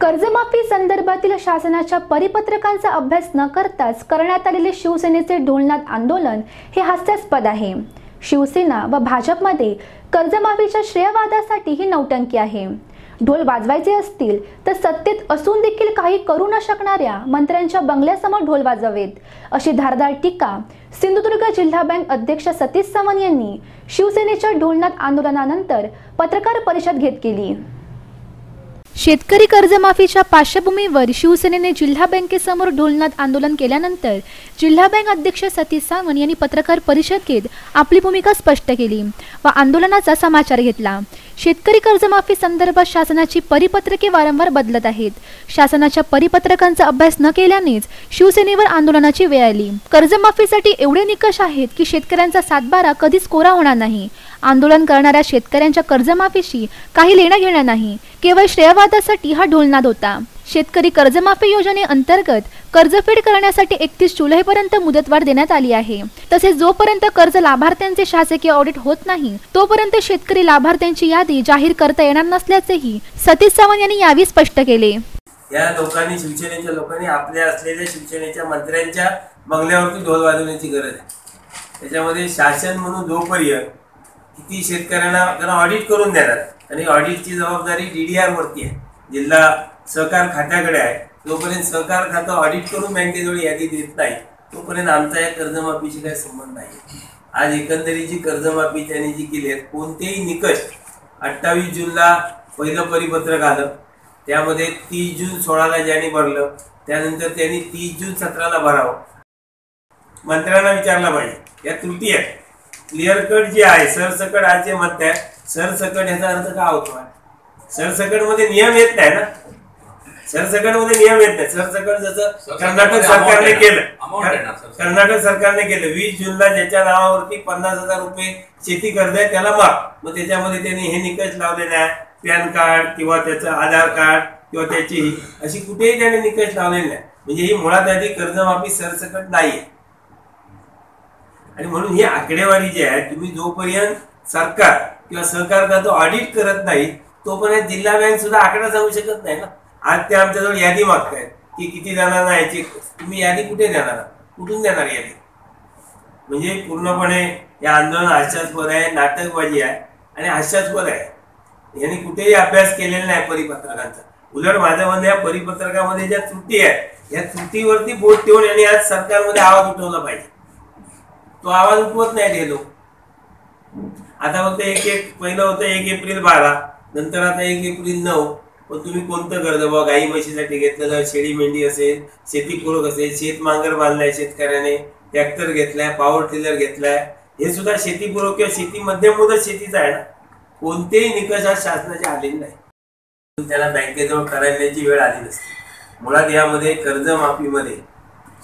कर्जमाफी संदर्भातील शासनाच्या परिपत्रकांचा अभ्यास न करताच करण्यात आलेले शिवसेनेचे ढोलनाथ आंदोलन हे हास्यास्पद आहे. शिवसेना व भाजपमध्ये कर्जमाफीच्या श्रेयवादासाठी ही नौटंकी आहे. ढोल वाजवायचे असतील तर सत्तेत असून देखील काही करू न शकणाऱ्या मंत्र्यांच्या बंगल्यासमोर ढोल वाजवेत. अशी धारदार टीका सिंधुदुर्ग जिल्हा बँक अध्यक्ष सतीश सावंत यांनी शिवसेनेच्या ढोलनाथ आंदोलनानंतर पत्रकार परिषद घेत केली. शेतकरी कर्जमाफीच्या पार्श्वभूमीवर शिवसेनेने जिल्हा बँकेसमोर ढोलनाथ आंदोलन केल्यानंतर जिल्हा बँक अध्यक्ष सतीश सावंत यांनी पत्रकार परिषद घेत आपली भूमिका स्पष्ट केली व आंदोलनाचा समाचार घेतला. शेतकरी कर्जमाफी संदर्भात शासनाची परिपत्रके वारंवार बदलत आहेत. शासनाच्या परिपत्रकांचा अभ्यास न केल्यानेच शिवसेनेवर आंदोलनाची वेळ आली. कर्जमाफीसाठी एवढे निकष आहेत की शेतकऱ्यांचा सातबारा कधीच कोरा होणार नाही. आंदोलन करणाऱ्या शेतकऱ्यांच्या कर्जमाफीशी काही लेणं घेणं नाही. केवळ श्रेयवादासाठी हा ढोलनाद होता. शेतकरी कर्जमाफी योजनेअंतर्गत कर्जफेड करण्यासाठी एकतीस जुलैपर्यंत मुदतवाढ देण्यात आली आहे. तसेच जोपर्यंत कर्ज लाभार्थ्यांचे शासकीय ऑडिट होत नाही तोपर्यंत शेतकरी लाभार्थ्यांची यादी जाहीर करता येणार नसल्याचेही सतीश सावंत यांनी यावेळी स्पष्ट केले. या लोकांनी शिवसेनेच्या लोकांनी आपल्या असलेल्या शिवसेनेच्या मंत्र्यांच्या बंगल्यावरती ढोल वाजवण्याची गरज आहे. त्याच्यामध्ये शासन म्हणून जोपर्यंत किती शेतकऱ्यांना त्यांना ऑडिट करून देणार आणि ऑडिटची जबाबदारी डी डी आरवरती आहे. जिल्हा सहकार खात्याकडे आहे. जोपर्यंत सहकार खातं ऑडिट करून बँकेजवळ यादी देत नाही. तोपर्यंत आमचा या कर्जमाफीशी काही संबंध नाही. आज एकंदरीत जी कर्जमाफी त्यांनी जी केली आहे कोणतेही निकष अठ्ठावीस जूनला पहिलं परिपत्रक आलं. त्यामध्ये तीस जून सोळाला ज्यांनी भरलं त्यानंतर त्यांनी तीस जून सतराला भरावं. मंत्र्यांना विचारलं पाहिजे. या त्रुटी आहेत. क्लिअर कट जे आहे सरसकट आज जे आहे सरसकट ह्याचा अर्थ काय होतो? सरसकटमध्ये नियम येत नाही ना? सरसकटमध्ये नियम येत नाही सरसकट जसं कर्नाटक सरकारने केलं. कर्नाटक सरकारने केलं. वीस जूनला ज्याच्या नावावरती पन्नास हजार रुपये शेती कर्ज आहे त्याला माफ. मग त्याच्यामध्ये त्यांनी हे निकष लावलेले आहे पॅन कार्ड किंवा त्याचं आधार कार्ड किंवा त्याची अशी कुठेही त्याने निकष लावलेले नाही. म्हणजे ही मुळात आधी कर्जमाफी सरसकट नाहीये. आणि म्हणून ही आकडेवारी जी आहे तुम्ही जोपर्यंत सरकार किंवा सहकार खातं ऑडिट करत नाही तोपर्यंत जिल्हा बँक सुद्धा आकडा सांगू शकत नाही ना. आज ते आमच्याजवळ यादी मागतायत. की किती जणांना याची तुम्ही यादी कुठे देणार? कुठून देणार यादी? म्हणजे पूर्णपणे या आंदोलन हास्यास्पद आहे नाटकबाजी आहे आणि हास्यास्पद आहे. यांनी कुठेही अभ्यास केलेला नाही परिपत्रकांचा. उलट माझ्या म्हणणं या परिपत्रकामध्ये ज्या त्रुटी आहेत या त्रुटीवरती बोट ठेवून यांनी आज सरकारमध्ये आवाज उठवला पाहिजे. तो आवाज उठवत नाही ते लोक. आता फक्त एक एक पहिलं होतं एक एप्रिल बारा नंतर आता एक एप्रिल नऊ. पण तुम्ही कोणतं कर्ज बघा गाई म्हशीसाठी घेतलं तर शेळी मेंढी असेल शेतीपूरक असेल शेत मांगर बांधलाय शेतकऱ्याने ट्रॅक्टर घेतलाय पॉवर टिलर घेतलाय हे सुद्धा शेतीपूरक किंवा शेती मध्यम मुदत शेतीचा आहे ना? कोणतेही निकष आज शासनाचे आलेले नाही. त्याला बँकेजवळ करायची वेळ आली नसते. मुळात यामध्ये कर्जमाफीमध्ये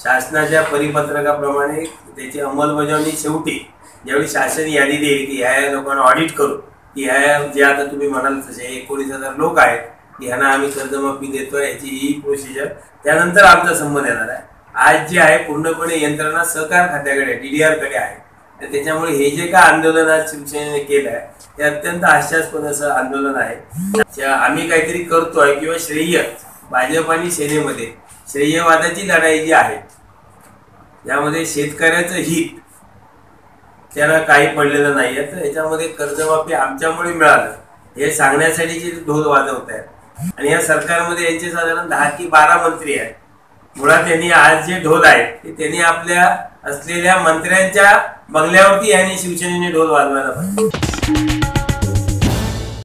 शासनाच्या परिपत्रकाप्रमाणे त्याची अंमलबजावणी शेवटी ज्यावेळी शासन यादी देईल की ह्या लोकांना ऑडिट करू की ह्या जे आता तुम्ही म्हणाल तसे एकोणीस हजार लोक आहेत की ह्यांना आम्ही कर्जमाफी देतो याची ही प्रोसिजर त्यानंतर आमचा संबंध येणार आहे. आज जे आहे पूर्णपणे यंत्रणा सहकार खात्याकडे डीडीआरकडे आहे. तर त्याच्यामुळे हे जे काय आंदोलन आज शिवसेनेने केलं आहे ते अत्यंत हास्यास्पद असं आंदोलन आहे. आम्ही काहीतरी करतोय किंवा श्रेय भाजप आणि सेनेमध्ये श्रेयवादाची लढाई जी आहे यामध्ये शेतकऱ्याचं हित त्याला काही पडलेलं नाहीये. तर याच्यामध्ये कर्जमाफी आमच्यामुळे मिळालं. हे सांगण्यासाठी जे ढोल वाजवत आहेत. आणि या सरकारमध्ये यांचे साधारण दहा की बारा मंत्री आहेत. मुळात त्यांनी आज जे ढोल आहेत ते त्यांनी आपल्या असलेल्या मंत्र्यांच्या बंगल्यावरती यांनी शिवसेनेने ढोल वाजवायला पाहिजे